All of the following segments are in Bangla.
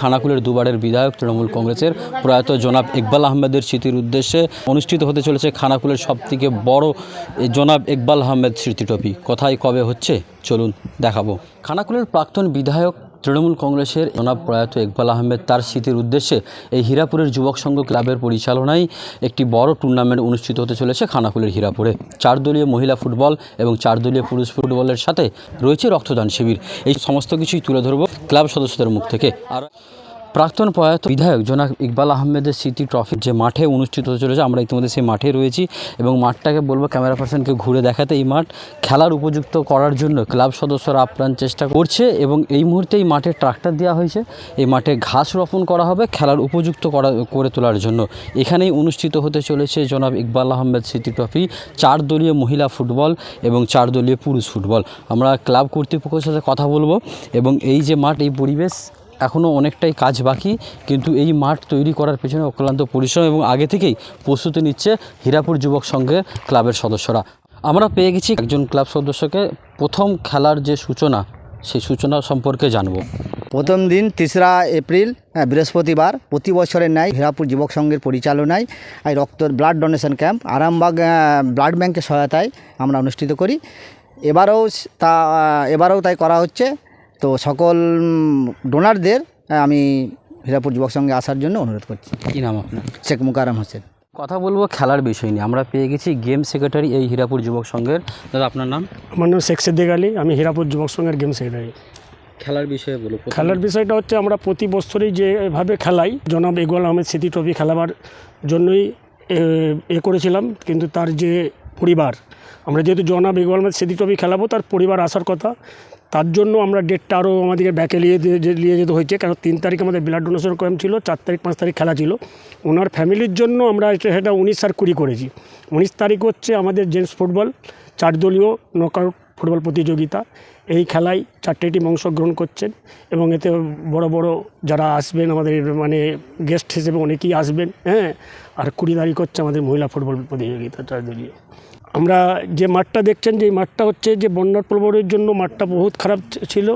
খানাকুলের দুবারের বিধায়ক তৃণমূল কংগ্রেসের প্রয়াত জনাব ইকবাল আহমেদের স্মৃতির উদ্দেশ্যে অনুষ্ঠিত হতে চলেছে খানাকুলের সবথেকে বড় জনাব ইকবাল আহমেদ স্মৃতি টপি কোথায় কবে হচ্ছে? চলুন দেখাবো। খানাকুলের প্রাক্তন বিধায়ক তৃণমূল কংগ্রেসের জনাব প্রয়াত ইকবাল আহমেদ তার স্মৃতির উদ্দেশ্যে এই হীরাপুরের যুবক সংঘ ক্লাবের পরিচালনায় একটি বড় টুর্নামেন্ট অনুষ্ঠিত হতে চলেছে খানাকুলের হীরাপুরে। চারদলীয় মহিলা ফুটবল এবং চারদলীয় পুরুষ ফুটবলের সাথে রয়েছে রক্তদান শিবির। এই সমস্ত কিছুই তুলে ধরব ক্লাব সদস্যদের মুখ থেকে। আর প্রাক্তন প্রয়াত বিধায়ক জনাব ইকবাল আহমেদের স্মৃতি ট্রফি যে মাঠে অনুষ্ঠিত হতে চলেছে, আমরা ইতিমধ্যে সেই মাঠে রয়েছি এবং মাঠটাকে বলব ক্যামেরা পার্সনকে ঘুরে দেখাতে এই মাঠ খেলার উপযুক্ত করার জন্য ক্লাব সদস্যরা আপ্রাণ চেষ্টা করছে এবং এই মুহূর্তে এই মাঠে ট্রাক্টর দেওয়া হয়েছে। এই মাঠে ঘাস রোপণ করা হবে খেলার উপযুক্ত করা, করে তোলার জন্য। এখানেই অনুষ্ঠিত হতে চলেছে জনাব ইকবাল আহমেদ স্মৃতি ট্রফি, চার দলীয় মহিলা ফুটবল এবং চার দলীয় পুরুষ ফুটবল। আমরা ক্লাব কর্তৃপক্ষের সাথে কথা বলব এবং এই যে মাঠ, এই পরিবেশ এখনও অনেকটাই কাজ বাকি কিন্তু এই মাঠ তৈরি করার পেছনে অক্লান্ত পরিশ্রম এবং আগে থেকেই প্রস্তুতি নিচ্ছে হীরাপুর যুবক সংঘের ক্লাবের সদস্যরা। আমরা পেয়ে গেছি একজন ক্লাব সদস্যকে প্রথম খেলার যে সূচনা সেই সূচনা সম্পর্কে জানব। প্রথম দিন তেসরা এপ্রিল হ্যাঁ, বৃহস্পতিবার প্রতি বছরের ন্যায় হীরাপুর যুবক সংঘের পরিচালনায় রক্ত blood donation camp Arambagh blood ব্যাংকের সহায়তায় আমরা অনুষ্ঠিত করি। এবারেও তা এবারেও তাই করা হচ্ছে। তো সকল ডোনারদের আমি হীরাপুর যুবক সংঘে আসার জন্য অনুরোধ করছি। কী নাম আপনার? শেখ মুকারম হোসেন। কথা বলব খেলার বিষয় নিয়ে। আমরা পেয়ে গেছি গেম সেক্রেটারি এই হীরাপুর যুবক সংঘের। দাদা আপনার নাম? আমার নাম শেখ সিদ্দিক আলী। আমি হীরাপুর যুবক সংঘের গেম সেক্রেটারি। খেলার বিষয়ে বলো খেলার বিষয়টা হচ্ছে আমরা প্রতি বছরই যেভাবে খেলাই জনাব ইকবাল আহমেদ স্মৃতি ট্রফি খেলাবার জন্যই এ করেছিলাম। কিন্তু তার যে পরিবার। আমরা যেহেতু জনাব ইকবাল আহমেদ স্মৃতি ট্রফি খেলাবো, তার পরিবার আসার কথা। তার জন্য আমরা ডেটটা আরও আমাদেরকে ব্যাকে নিয়ে নিয়ে যেতে হয়েছে, কারণ তিন তারিখ আমাদের ব্লাড ডোনেশন ক্যাম্প ছিল, চার তারিখ, পাঁচ তারিখ খেলা ছিল। ওনার ফ্যামিলির জন্য আমরা সেটা উনিশ আর কুড়ি করেছি। উনিশ তারিখ হচ্ছে আমাদের জেন্টস ফুটবল চার দলীয় নকআউট ফুটবল প্রতিযোগিতা। এই খেলায় চারটে টিম অংশগ্রহণ করছেন এবং এতে বড় বড় যারা আসবেন আমাদের মানে গেস্ট হিসেবে অনেকেই আসবেন হ্যাঁ? আর কুড়ি তারিখ হচ্ছে আমাদের মহিলা ফুটবল প্রতিযোগিতা চার দলীয় আমরা যে মাঠটা দেখছেন, যে মাঠটা হচ্ছে যে বন্যার প্রবণের জন্য মাঠটা বহুত খারাপ ছিল।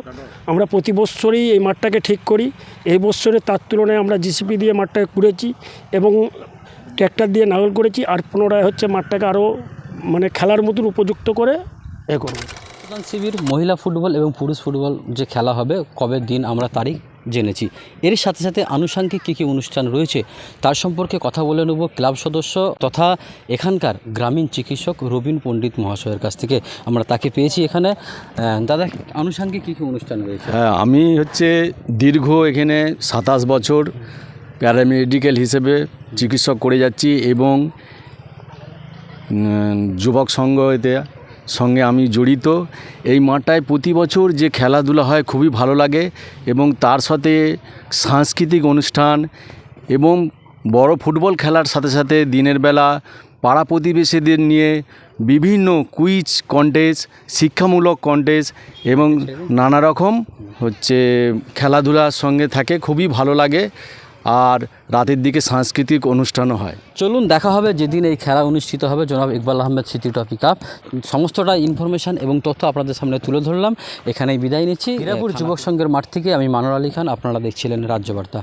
আমরা প্রতি বছরই এই মাঠটাকে ঠিক করি। এই বছরে তার তুলনায় আমরা জিসিপি দিয়ে মাঠটাকে কুড়েছি এবং ট্র্যাক্টর দিয়ে নাগল করেছি। আর পুনরায় হচ্ছে মাঠটাকে আরও মানে খেলার মতন উপযুক্ত করে এ করব। রক্তদান শিবির মহিলা ফুটবল এবং পুরুষ ফুটবল যে খেলা হবে কবে দিন আমরা তারিখ জেনেছি। এর সাথে সাথে আনুষঙ্গিক কী কী অনুষ্ঠান রয়েছে তার সম্পর্কে কথা বলে নেব ক্লাব সদস্য তথা এখানকার গ্রামীণ চিকিৎসক রবীন পণ্ডিত মহাশয়ের কাছ থেকে। আমরা তাকে পেয়েছি এখানে। দাদা আনুষাঙ্গিক কী কী অনুষ্ঠান রয়েছে? হ্যাঁ আমি হচ্ছে দীর্ঘ এখানে সাতাশ বছর প্যারামেডিক্যাল হিসেবে চিকিৎসক করে যাচ্ছি এবং যুবক সংঘ এতে সঙ্গে আমি জড়িত। এই মাঠটায় প্রতি বছর যে খেলাধুলা হয় খুবই ভালো লাগে এবং তার সাথে সাংস্কৃতিক অনুষ্ঠান এবং বড় ফুটবল খেলার সাথে সাথে দিনের বেলা পাড়া প্রতিবেশীদের নিয়ে বিভিন্ন কুইজ কন্টেস্ট, শিক্ষামূলক কন্টেস্ট এবং নানা রকম হচ্ছে খেলাধুলার সঙ্গে থাকে, খুবই ভালো লাগে। আর রাতের দিকে সাংস্কৃতিক অনুষ্ঠানও হয়। চলুন দেখা হবে যেদিন এই খেলা অনুষ্ঠিত হবে। জনাব ইকবাল আহমেদ স্মৃতি ট্রফি কাপ। সমস্তটা ইনফরমেশান এবং তথ্য আপনাদের সামনে তুলে ধরলাম। এখানেই বিদায় নিচ্ছি। হিরাপুর যুবক সংঘের মাঠ থেকে আমি মানোর আলী খান। আপনারা দেখছিলেন রাজ্যবার্তা।